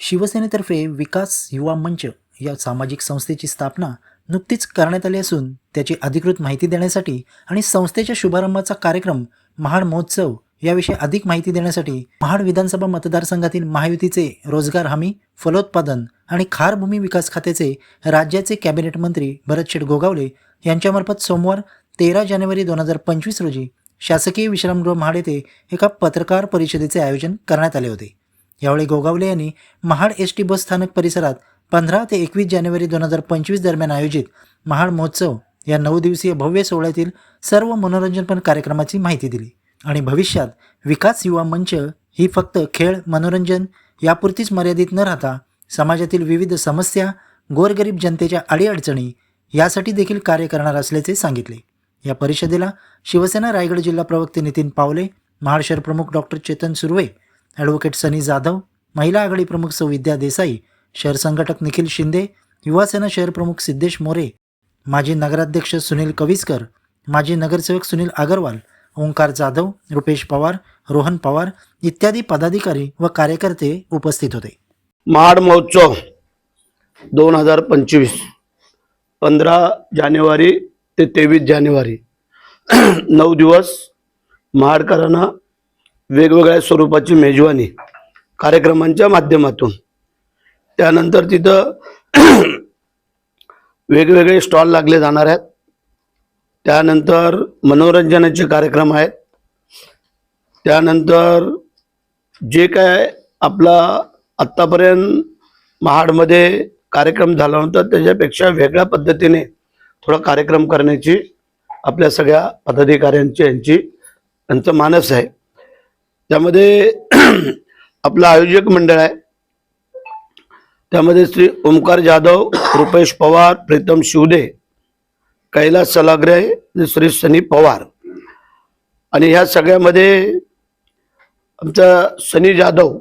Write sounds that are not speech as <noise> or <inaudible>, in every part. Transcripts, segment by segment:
शिवसेनेतर्फे विकास युवा मंच या सामाजिक संस्थेची स्थापना नुकतीच करण्यात आली असून त्याची अधिकृत माहिती देण्यासाठी आणि संस्थेच्या शुभारंभाचा कार्यक्रम महाड महोत्सव याविषयी अधिक माहिती देण्यासाठी महाड विधानसभा मतदारसंघातील महायुतीचे रोजगार हमी फलोत्पादन आणि खारभूमी विकास खात्याचे राज्याचे कॅबिनेट मंत्री भरतशेठ गोगावले यांच्यामार्फत सोमवार तेरा जानेवारी दोन हजार पंचवीस रोजी शासकीय विश्रामगृह महाड येथे एका पत्रकार परिषदेचे आयोजन करण्यात आले होते. यावेळी गोगावले यांनी महाड एस टी बस स्थानक परिसरात पंधरा ते एकवीस जानेवारी दोन हजार पंचवीस दरम्यान आयोजित महाड महोत्सव या नऊ दिवसीय भव्य सोहळ्यातील सर्व मनोरंजनपर कार्यक्रमाची माहिती दिली. आणि भविष्यात विकास युवा मंच ही फक्त खेळ मनोरंजन यापुरतीच मर्यादित न राहता समाजातील विविध समस्या गोरगरीब जनतेच्या अडीअडचणी यासाठी देखील कार्य करणार असल्याचे सांगितले. या परिषदेला शिवसेना रायगड जिल्हा प्रवक्ते नितीन पावले महाड शहर प्रमुख डॉक्टर चेतन सुर्वे ॲडव्होकेट सनी जाधव महिला आघाडी प्रमुख सौ विद्या देसाई शहर संघटक निखिल शिंदे युवासेना शहर प्रमुख सिद्धेश मोरे माजी नगराध्यक्ष सुनील कविस्कर माजी नगरसेवक सुनील अगरवाल ओंकार जाधव रुपेश पवार रोहन पवार इत्यादी पदाधिकारी व कार्यकर्ते उपस्थित होते. महाड महोत्सव दोन हजार पंचवीस पंधरा जानेवारी ते तेवीस जानेवारी. <clears throat> नऊ दिवस महाडकरांना वेगवेगळ्या स्वरूपाची मेजवानी कार्यक्रमांच्या माध्यमातून. त्यानंतर तिथं <clears throat> वेगवेगळे स्टॉल लागले जाणार आहेत. त्यानंतर मनोरंजनाचे कार्यक्रम आहेत. त्यानंतर जे काय आपला आत्तापर्यंत महाडमध्ये कार्यक्रम झाला होता त्याच्यापेक्षा वेगळ्या पद्धतीने थोडा कार्यक्रम करण्याची आपल्या सगळ्या पदाधिकाऱ्यांची यांची यांचं मानस आहे. त्यामध्ये <clears throat> आपलं आयोजक मंडळ आहे. त्यामध्ये श्री ओमकार जाधव रुपेश पवार प्रीतम शिवदे कैलास सलाग्रे श्री सनी पवार. आणि ह्या सगळ्यामध्ये आमचा सनी जाधव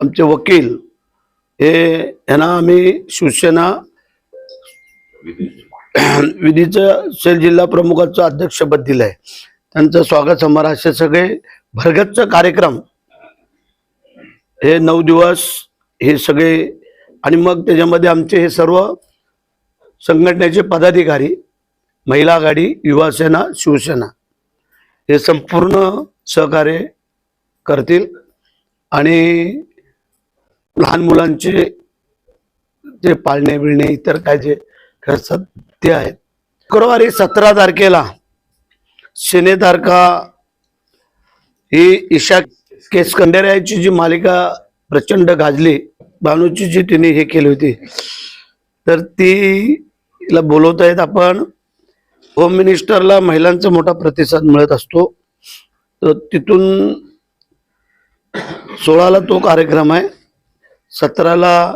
आमचे वकील हे यांना आम्ही शिवसेना <clears throat> विधीचं सेल जिल्हा प्रमुखाचं अध्यक्षपद दिलं आहे त्यांचं स्वागत समारंभ असे सगळे भरगतचं कार्यक्रम. हे नऊ दिवस हे सगळे आणि मग त्याच्यामध्ये आमचे हे सर्व संघटनेचे पदाधिकारी महिला आघाडी युवासेना शिवसेना हे संपूर्ण सहकार्य करतील. आणि लहान मुलांचे जे पाळणे बिळणे इतर काय जे खर्च ते आहेत शुक्रवारी सतरा तारखेला सेनेतारखा तारखा ही ईशा केस खंडेरायाची जी मालिका प्रचंड गाजली भानूची जी तिने हे केली होती तर ती बोलवत आहेत आपण होम मिनिस्टरला महिलांचा मोठा प्रतिसाद मिळत असतो. तर तिथून सोळाला तो कार्यक्रम आहे सतराला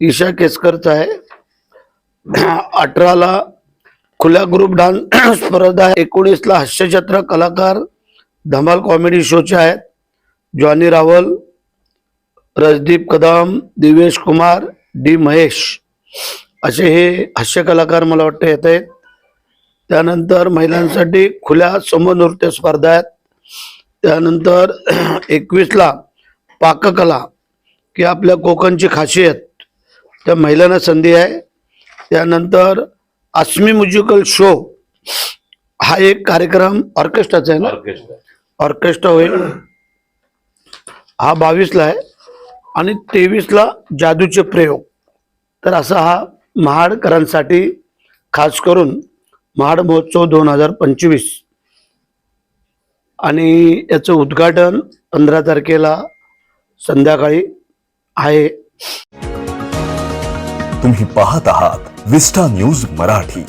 ईशा केसकरचा आहे अठराला खुल्या ग्रुप डान्स स्पर्धा एकोणीसला हास्यचित्र कलाकार धमाल कॉमेडी शोचे आहेत. Johnny Rawal Rajdeep Kadam Divesh Kumar D Mahesh. असे हे हास्य कलाकार मला वाटतं येत आहेत. त्यानंतर महिलांसाठी खुल्या समनृत्य स्पर्धा आहेत. त्यानंतर <clears throat> एकवीसला पाककला की आपल्या कोकणची खासियत त्या महिलांना संधी आहे. त्यानंतर अस्मी म्युझिकल शो हा एक कार्यक्रम ऑर्केस्ट्राचा आहे ना? ऑर्केस्ट्रा होईल. हा बावीसला आहे आणि तेवीसला जादूचे प्रयोग. तर असा हा महाडकरांसाठी खास करून महाड महोत्सव दोन हजार पंचवीस. आणि याचं उद्घाटन पंधरा तारखेला संध्याकाळी आहे. तुम्ही पाहत आहात विस्टा न्यूज मराठी.